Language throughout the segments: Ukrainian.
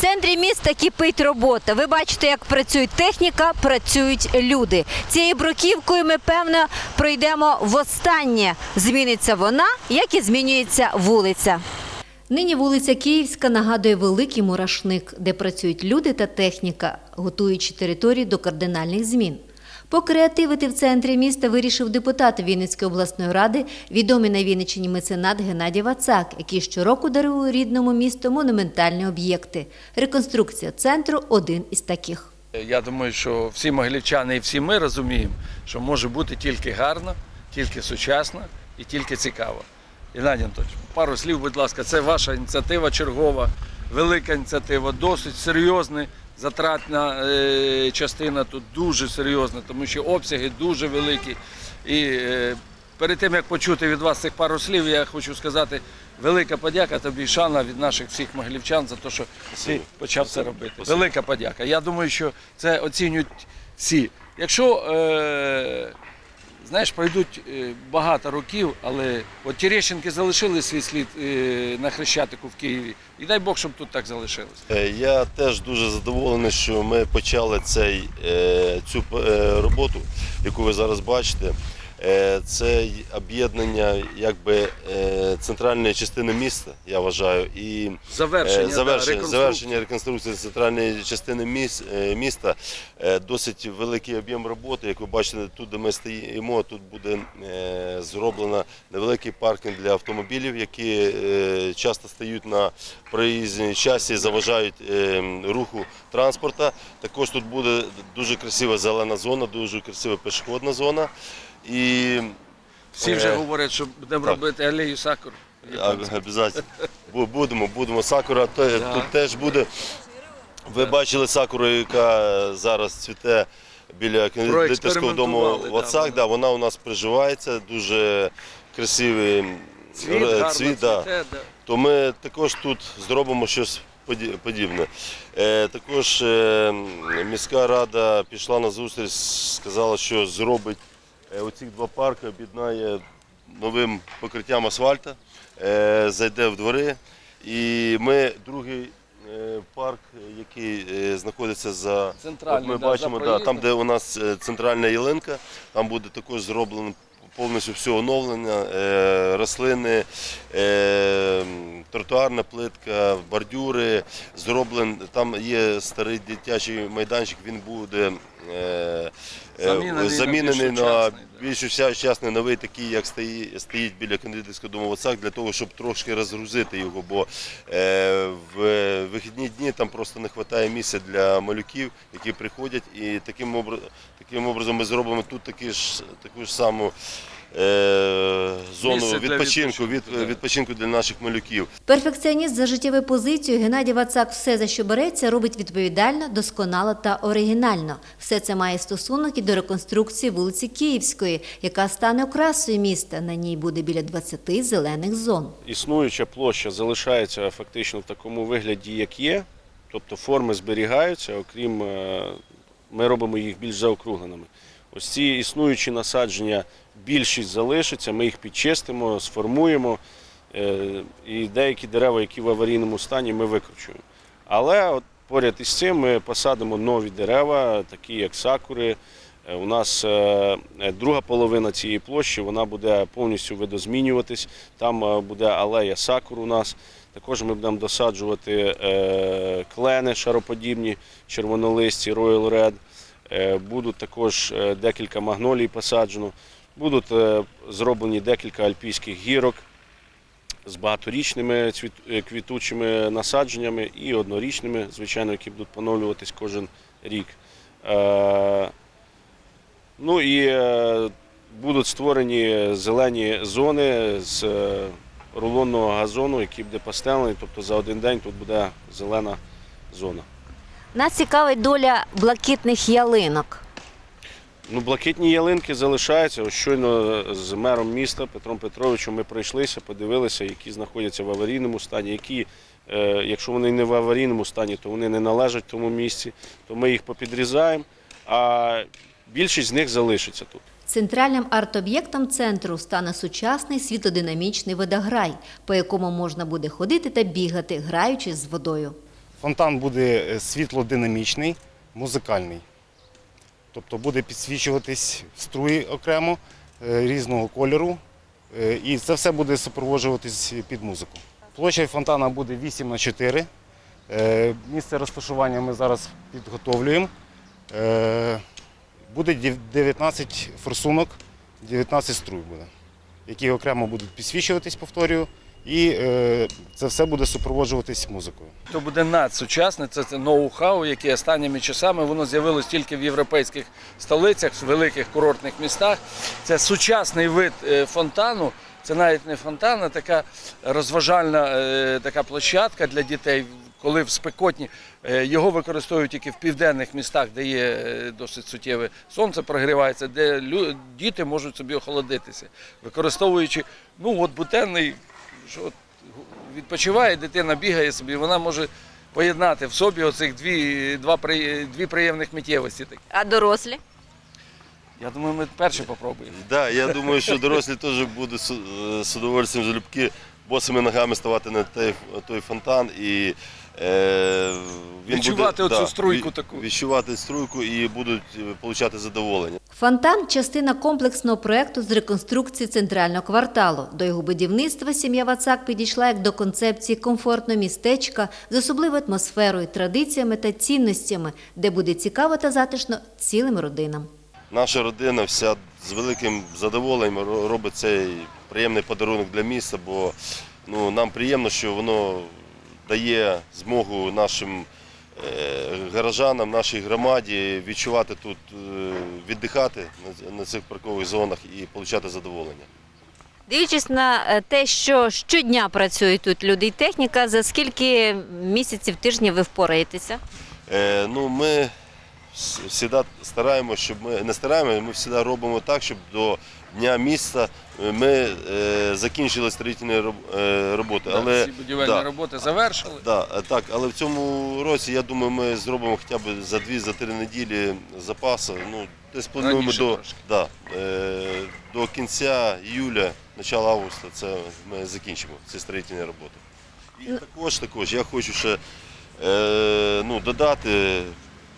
Центрі міста кипить робота. Ви бачите, як працює техніка, працюють люди. Цією бруківкою ми певно пройдемо востаннє. Зміниться вона, як і змінюється вулиця. Нині вулиця Київська нагадує великий мурашник, де працюють люди та техніка, готуючи територію до кардинальних змін. Покреативити в центрі міста вирішив депутат Вінницької обласної ради, відомий на Вінниччині меценат Геннадій Вацак, який щороку дарує рідному місту монументальні об'єкти. Реконструкція центру один із таких. Я думаю, що всі могилівчани і всі ми розуміємо, що може бути тільки гарно, тільки сучасно і тільки цікаво. Геннадій Анатольович, пару слів, будь ласка, це ваша ініціатива чергова, велика ініціатива, досить серйозна, затратна е, частина тут дуже серйозна, тому що обсяги дуже великі. І е, перед тим як почути від вас цих пару слів, я хочу сказати велика подяка тобі, шана від наших всіх могилівчан за те, що ти почав це робити. Велика подяка. Я думаю, що це оцінюють всі. Якщо е, знаєш, пройдуть е, багато років, але от Терещенки залишили свій слід е, на Хрещатику в Києві. І дай Бог, щоб тут так залишилось. Е, Я теж дуже задоволений, що ми почали цей, цю роботу, яку ви зараз бачите. Е, Це об'єднання якби, е, центральної частини міста, я вважаю, і Завершення, е, да, завершення, реконструкції. завершення реконструкції центральної частини міста. Досить великий об'єм роботи. Як ви бачите, тут, де ми стоїмо, тут буде зроблено невеликий паркінг для автомобілів, які часто стають на проїзній часі, заважають руху транспорту. Також тут буде дуже красива зелена зона, дуже красива пішохідна зона. І Всі вже Е, говорять, що будемо так. робити алею сакур. Обов'язково. Будемо, будемо. Сакура те- Да. тут теж буде. Ви бачили сакуру, яка зараз цвіте біля кондитерського дому Проекспериментували, да, Да, вона у нас приживається, дуже красивий Цвіт, гарно цвіт, да. цвіте, да. То ми також тут зробимо щось поді- подібне. Е, також е, міська рада пішла на зустріч, сказала, що зробить оці два парки, об'єднає новим покриттям асфальту, е, зайде в двори. І ми другий е, парк, який е, знаходиться за от ми да, бачимо, за да, там, де у нас е, центральна ялинка, там буде також зроблено повністю все оновлення, е, рослини, е, тротуарна плитка, бордюри, зроблен, там є старий дитячий майданчик, він буде е, е, Замінений на замінений більш на сучасний, більш сучасний новий, такий, як стоїть, стоїть біля кондитерського дому Вацак, для того, щоб трошки розгрузити його, бо е, в вихідні дні там просто не вистачає місця для малюків, які приходять, і таким образом, таким образом ми зробимо тут такі ж, таку ж саму зону Місце для відпочинку, від, відпочинку, для наших малюків. Перфекціоніст за життєвою позицією Геннадій Вацак все, за що береться, робить відповідально, досконало та оригінально. Все це має стосунок і до реконструкції вулиці Київської, яка стане окрасою міста. На ній буде біля 20 зелених зон. існуюча площа залишається фактично в такому вигляді, як є. Тобто форми зберігаються, окрім е, ми робимо їх більш заокругленими. Ось ці існуючі насадження, більшість залишиться, ми їх підчистимо, сформуємо. е, І деякі дерева, які в аварійному стані, ми викручуємо. Але от поряд із цим ми посадимо нові дерева, такі як сакури. Е, У нас е, друга половина цієї площі вона буде повністю видозмінюватись. Там буде алея сакур у нас. Також ми будемо досаджувати клени шароподібні, червонолисті, Royal Red. Е, Будуть також е, декілька магнолій посаджено. Будуть е, зроблені декілька альпійських гірок з багаторічними квітучими насадженнями і однорічними, звичайно, які будуть поновлюватись кожен рік. Ну і будуть створені зелені зони з рулонного газону, який буде постелений. Тобто за один день тут буде зелена зона. Нас цікавить доля блакитних ялинок. Ну, блакитні ялинки залишаються. Ось щойно з мером міста Петром Петровичем ми пройшлися, подивилися, які знаходяться в аварійному стані, які, е, якщо вони не в аварійному стані, то вони не належать тому місці, то ми їх попідрізаємо, а більшість з них залишиться тут. Центральним арт-об'єктом центру стане сучасний світлодинамічний водограй, по якому можна буде ходити та бігати, граючись з водою. Фонтан буде е, світлодинамічний, музикальний. Тобто буде підсвічуватись струї окремо е, різного кольору. е, І це все буде супроводжуватись під музику. Площа фонтана буде 8 на 4. Е, Місце розташування ми зараз підготовлюємо. Буде 19 форсунок, 19 струй буде, які окремо будуть підсвічуватись, повторюю, і е, це все буде супроводжуватись музикою. То буде надсучасне, це, ноу-хау, яке останніми часами воно з'явилось тільки в європейських столицях, в великих курортних містах. Це сучасний вид е, фонтану. Це навіть не фонтан, а така розважальна е, така площадка для дітей. Коли в спекотні його використовують тільки в південних містах, де є досить суттєве сонце прогрівається, де діти можуть собі охолодитися, використовуючи ну от бутенний, що от відпочиває, дитина бігає собі, вона може поєднати в собі оцих дві, два, при- дві приємних миттєвості. такі. А дорослі? Я думаю, ми перше попробуємо. Да, я думаю, що дорослі теж будуть з е, з удовольствием залюбки босими ногами ставати на той, той фонтан і е, він Відчувати буде, оцю струйку ві- таку. Відчувати струйку і будуть е, отримати задоволення. Фонтан частина комплексного проекту з реконструкції центрального кварталу. До його будівництва сім'я Вацак підійшла як до концепції комфортного містечка з особливою атмосферою, традиціями та цінностями, де буде цікаво та затишно цілим родинам. Наша родина вся з великим задоволенням ро- робить цей приємний подарунок для міста, бо ну, нам приємно, що воно дає змогу нашим е, гаражанам, нашій громаді відчувати тут, е, віддихати на- цих паркових зонах і отримати задоволення. Дивлячись на е, те, що щодня працюють тут люди і техніка, за скільки місяців тижнів ви впораєтеся? Е, ну, ми завжди стараємося, щоб ми не стараємося, ми завжди робимо так, щоб до Дня міста е, ми е, закінчили строїтельні е, роботи. Але, Всі будівельні да. роботи завершили. Да, е, так, але в цьому році, я думаю, ми зробимо хоча б за 2-3 неділі запасу. Ну, десь плануємо до, да, е, до кінця іюля, початку августа, це ми закінчимо ці строїтельні роботи. І також, також я хочу ще е, ну, додати,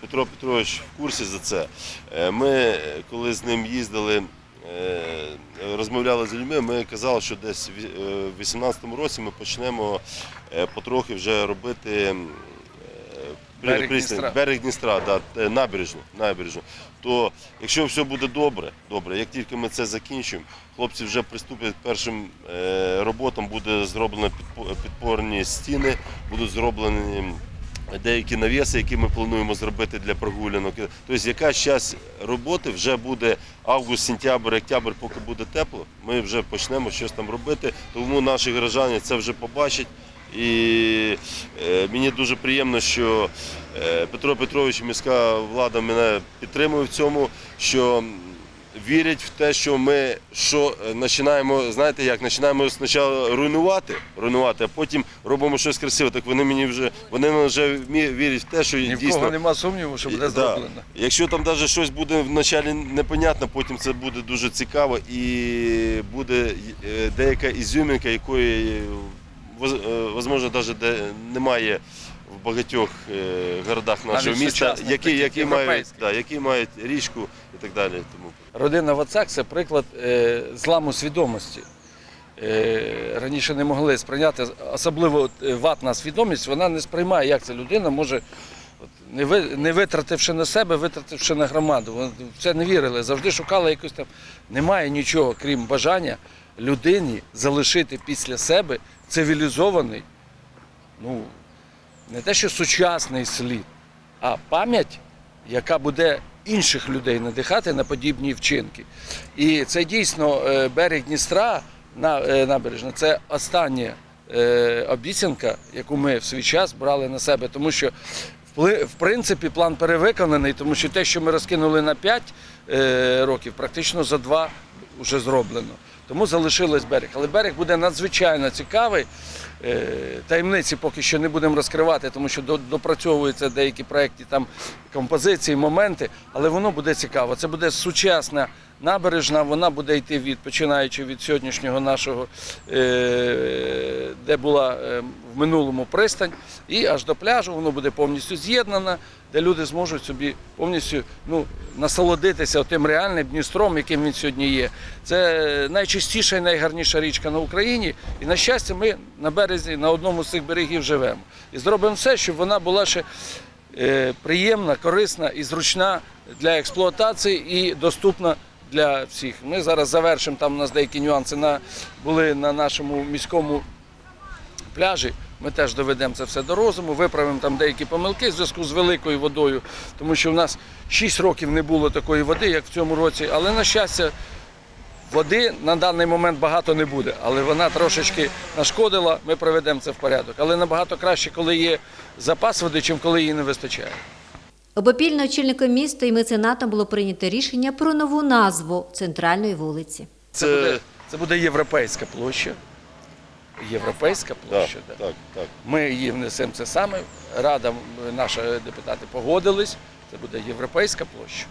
Петро Петрович в курсі за це. Ми, коли з ним їздили, розмовляли з людьми, ми казали, що десь в 2018 році ми почнемо е, потрохи вже робити е, Берег Дністра. берег Дністра, да, е, набережну, набережну. То якщо все буде добре, добре, як тільки ми це закінчимо, хлопці вже приступлять першим е, роботам, буде зроблено підпо- підпорні стіни, будуть зроблені деякі навіси, які ми плануємо зробити для прогулянок. Тобто якась час роботи вже буде август, сентябрь, октябрь, поки буде тепло, ми вже почнемо щось там робити. Тому наші горожани це вже побачать. І е, мені дуже приємно, що е, Петро Петрович міська влада мене підтримує в цьому, що вірять в те, що ми що е, починаємо, знаєте як, починаємо спочатку руйнувати, руйнувати, а потім робимо щось красиве. Так вони мені вже вони вже вірять в те, що Ні в дійсно кого нема сумніву, що буде Да. зроблено. Якщо там навіть щось буде вначалі непонятно, потім це буде дуже цікаво і буде е, деяка ізюмінка, якої можливо навіть де немає в багатьох е, городах нашого міста, які, які, мають, да, які мають річку і так далі. Тому Родина Вацак це приклад е, зламу свідомості. Е, раніше не могли сприйняти, особливо от, е, ватна свідомість, вона не сприймає, як ця людина може, от, не, ви, не витративши на себе, витративши на громаду. Вони в це не вірили, завжди шукали якось там. Немає нічого, крім бажання людині залишити після себе цивілізований, ну, не те, що сучасний слід, а пам'ять, яка буде інших людей надихати на подібні вчинки. І це дійсно е, берег Дністра, е, набережна, це остання е, обіцянка, яку ми в свій час брали на себе, тому що в принципі план перевиконаний, тому що те, що ми розкинули на 5 років, практично за 2 вже зроблено. Тому залишилось берег. Але берег буде надзвичайно цікавий. Е, Таємниці поки що не будемо розкривати, тому що допрацьовуються деякі проєктні там композиції, моменти, але воно буде цікаво. Це буде сучасна набережна, вона буде йти від починаючи від сьогоднішнього нашого, е, де була е, в минулому пристань, і аж до пляжу воно буде повністю з'єднано, де люди зможуть собі повністю ну, насолодитися тим реальним Дністром, яким він сьогодні є. Це найчистіша і найгарніша річка на Україні. І на щастя, ми на березі, на одному з цих берегів живемо. І зробимо все, щоб вона була ще е, приємна, корисна і зручна для експлуатації і доступна для всіх. Ми зараз завершимо, там у нас деякі нюанси на, були на нашому міському пляжі. Ми теж доведемо це все до розуму, виправимо там деякі помилки в зв'язку з великою водою, тому що в нас 6 років не було такої води, як в цьому році. Але на щастя, води на даний момент багато не буде, але вона трошечки нашкодила. Ми приведемо це в порядок. Але набагато краще, коли є запас води, чим коли її не вистачає. Обопільно очільником міста і меценатом було прийнято рішення про нову назву центральної вулиці. Це, Це- буде, це буде європейська площа. Європейська Так, площа. да. так, так. Ми її внесемо це саме. Рада, наші депутати погодились. Це буде європейська площа.